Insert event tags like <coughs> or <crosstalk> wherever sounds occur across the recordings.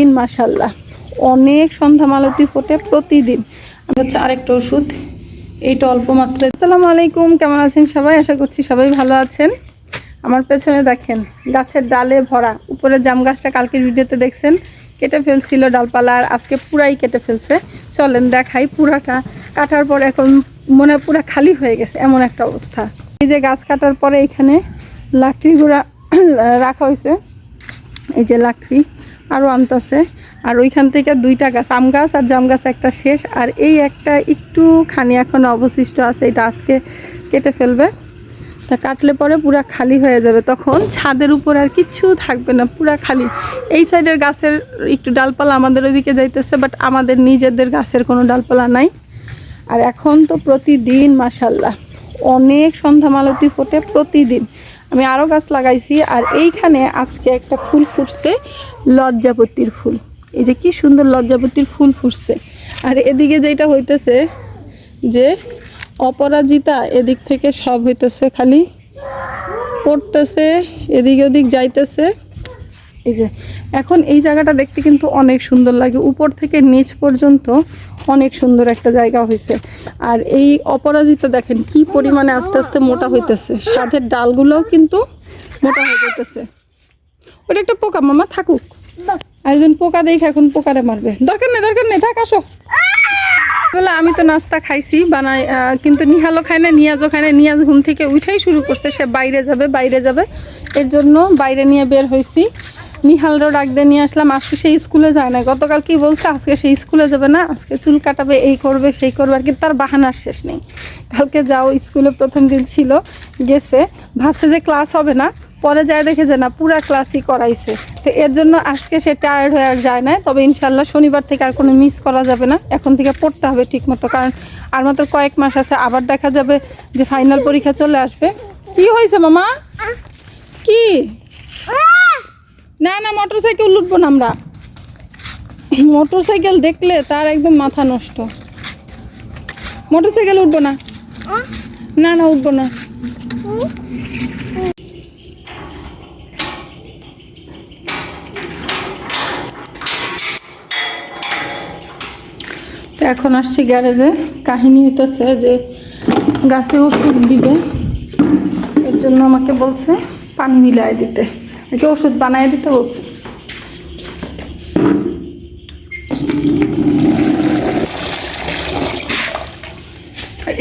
দিন মাসাল্লাহ অনেক সন্ধ্যা মালতি ফোটে প্রতিদিন। হচ্ছে আরেকটা ওষুধ, এইটা অল্প মাত্রায়। আসসালামু আলাইকুম, কেমন আছেন সবাই? আশা করছি সবাই ভালো আছেন। আমার পেছনে দেখেন, গাছের ডালে ভরা, উপরে জাম গাছটা কালকের ভিডিওতে দেখছেন। কেটে ফেলছিল ডালপালা আর আজকে পুরাই কেটে ফেলছে। চলেন দেখাই পুরাটা। কাটার পর এখন মনে পুরা খালি হয়ে গেছে, এমন একটা অবস্থা। এই যে গাছ কাটার পরে এখানে লাকড়ি গুঁড়া <coughs> রাখা হয়েছে। এই যে লাকড়ি। আরও আনতেছে। আর ওইখান থেকে দুইটা গাছ, আম গাছ আর জাম গাছ একটা শেষ। আর এই একটা একটু খানি এখন অবশিষ্ট আছে, এটা আজকে কেটে ফেলবে। তা কাটলে পরে পুরা খালি হয়ে যাবে। তখন ছাদের উপর আর কিচ্ছু থাকবে না, পুরা খালি। এই সাইডের গাছের একটু ডালপালা আমাদের ওইদিকে যাইতেছে বাট আমাদের নিজেদের গাছের কোনো ডালপালা নাই। আর এখন তো প্রতিদিন মাসাল্লাহ অনেক সন্ধ্যা মালতি ফোটে প্রতিদিন। আমি আরও গাছ লাগাইছি, আর এইখানে আজকে একটা ফুল ফুটছে লজ্জাপতির ফুল। এই যে কি সুন্দর লজ্জাপতির ফুল ফুটছে। আর এদিকে যেটা হইতেছে যে অপরাজিতা এদিক থেকে সব হইতেছে খালি, পড়তেছে, এদিকে ওদিক যাইতেছে। এই যে এখন এই জায়গাটা দেখতে কিন্তু অনেক সুন্দর লাগে। উপর থেকে নিচ পর্যন্ত অনেক সুন্দর একটা জায়গা হয়েছে। আর এই অপরাজিত দেখেন কি পরিমাণে আস্তে আস্তে মোটা হইতেছে। সাথের ডালগুলোও কিন্তু মোটা হয়ে যেতেছে ওটা একটা পোকা মামা থাকুক। একজন পোকা দেখে এখন পোকারে মারবে। দরকার নেই দরকার নেই থাক আসো। বলে আমি তো নাস্তা খাইছি বানাই কিন্তু নিহালও খায় না নিয়াজও খায় না। নিয়াজ ঘুম থেকে উঠেই শুরু করছে সে বাইরে যাবে বাইরে যাবে। এর জন্য বাইরে নিয়ে বের হয়েছি নিহালরও ডাক দিয়ে নিয়ে আসলাম। আজকে সেই স্কুলে যায় না গতকাল কি বলছে? আজকে সেই স্কুলে যাবে না? আজকে চুল কাটাবে, এই করবে, সেই করবে। আর কি তার বাহানার শেষ নেই। কালকে যাও, স্কুলে প্রথম দিন ছিল, গেছে। ভাবছে যে ক্লাস হবে না। পরে যায় দেখে যে না, পুরা ক্লাসই করাইছে। তো এর জন্য আজকে সে টায়ার্ড হয়ে আর যায় না তবে ইনশাল্লাহ শনিবার থেকে আর কোনো মিস করা যাবে না। এখন থেকে পড়তে হবে ঠিক মতো কারণ আর মাত্র কয়েক মাস আছে। আবার দেখা যাবে যে ফাইনাল পরীক্ষা চলে আসবে। কি হয়েছে মামা? কি? না না মোটর সাইকেল উঠবো না আমরা। মোটর সাইকেল দেখলে তার একদম মাথা নষ্ট। মোটর সাইকেল উঠবো না। না না, উঠবো না। এখন আসছি গ্যারেজে। কাহিনী হইতেছে যে গাছে ওষুধ দিবে, এর জন্য আমাকে বলছে পানি মিলাই দিতে। একে ওষুধ বানাই দিতে বলছে।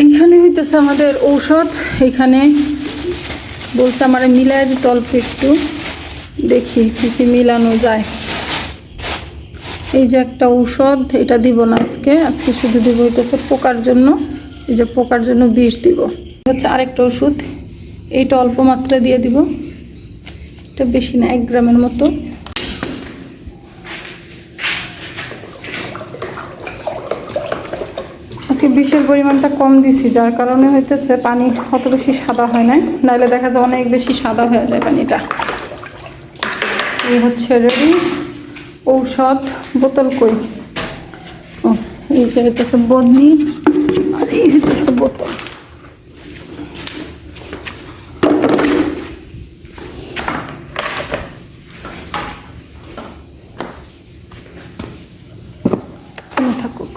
এইখানে হইতেছে আমাদের ঔষধ, এখানে বলতে আমার মিলাই দিতে অল্প একটু। দেখি কি কি মিলানো যায়। এই যে একটা ঔষধ, এটা দিব না আজকে। আজকে শুধু দিব হইতেছে পোকার জন্য। এই যে পোকার জন্য বিষ দিব। হচ্ছে আরেকটা ওষুধ, এইটা অল্প মাত্রা দিয়ে দিব। এটা বেশি না, এক গ্রামের মতো। আজকে বিষের পরিমাণটা কম দিছি, যার কারণে হইতেছে পানি অত বেশি সাদা হয় নাই। নাহলে দেখা যায় অনেক বেশি সাদা হয়ে যায় পানিটা। এই হচ্ছে রেডি, ঔষধ, বোতল কই? ও, এই যে হইতেছে বদনি। থাকুক।